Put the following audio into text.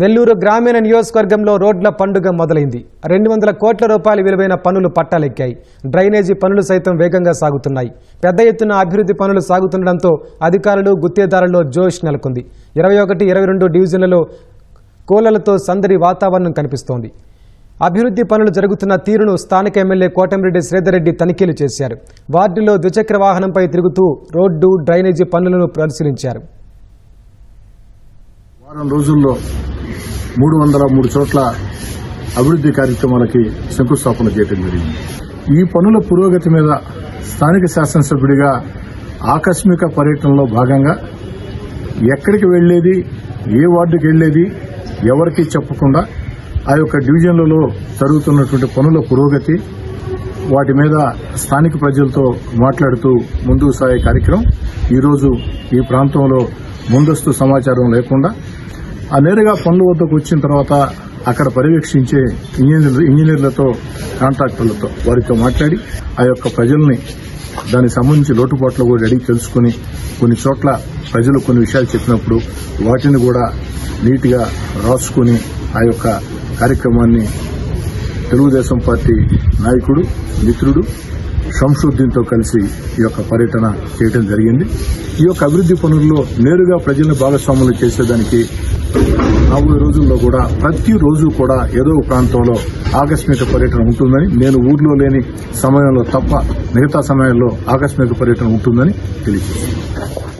నెల్లూరు గ్రామీణ నియోజకవర్గంలో రోడ్ల పండుగ మొదలైంది. రెండు వందల కోట్ల రూపాయల విలువైన పనులు పట్టాలెక్కాయి. డ్రైనేజీ పనులు సైతం వేగంగా సాగుతున్నాయి. పెద్ద ఎత్తున అభివృద్ధి పనులు సాగుతుండడంతో అధికారులు గుత్తేదారుల్లో జోష్ నెలకొంది. ఇరవై ఒకటి ఇరవై రెండు డివిజన్లలో కోలలతో సందడి వాతావరణం కనిపిస్తోంది. అభివృద్ధి పనులు జరుగుతున్న తీరును స్థానిక ఎమ్మెల్యే కోటమిరెడ్డి శ్రీధర్రెడ్డి తనిఖీలు చేశారు. వార్డులో ద్విచక్ర వాహనంపై తిరుగుతూ రోడ్డు డ్రైనేజీ పనులను పరిశీలించారు. వారం రోజుల్లో మూడు వందల మూడు చోట్ల అభివృద్ది కార్యక్రమాలకి శంకుస్థాపన చేయడం జరిగింది. ఈ పనుల పురోగతి మీద స్థానిక శాసనసభ్యుడిగా ఆకస్మిక పర్యటనలో భాగంగా ఎక్కడికి వెళ్ళేది ఏ వార్డుకి వెళ్ళేది ఎవరికి చెప్పకుండా ఆ యొక్క డివిజన్లలో జరుగుతున్నటువంటి పనుల పురోగతి వాటి మీద స్థానిక ప్రజలతో మాట్లాడుతూ ముందుకు సాగే కార్యక్రమం. ఈరోజు ఈ ప్రాంతంలో ముందస్తు సమాచారం లేకుండా ఆ నేరుగా పనుల వద్దకు వచ్చిన తర్వాత అక్కడ పర్యవేక్షించే ఇంజనీర్లు ఇంజనీర్లతో కాంట్రాక్టర్లతో వారితో మాట్లాడి ఆ యొక్క ప్రజల్ని దానికి సంబంధించి లోటుపాట్లు కూడా అడిగి తెలుసుకుని కొన్ని చోట్ల ప్రజలు కొన్ని విషయాలు చెప్పినప్పుడు వాటిని కూడా నీట్గా రాసుకుని ఆ యొక్క కార్యక్రమాన్ని తెలుగుదేశం పార్టీ నాయకుడు మిత్రుడు షంషుద్దీన్తో కలిసి ఈ యొక్క పర్యటన చేయడం జరిగింది. ఈ యొక్క అభివృద్ది పనుల్లో నేరుగా ప్రజలను భాగస్వాములు చేసేదానికి రాబోయే రోజుల్లో కూడా ప్రతి రోజు కూడా ఏదో ప్రాంతంలో ఆకస్మిక పర్యటన ఉంటుందని నేను ఊర్లో లేని సమయంలో తప్ప మిగతా సమయాల్లో ఆకస్మిక పర్యటన ఉంటుందని తెలియజేస్తున్నాను.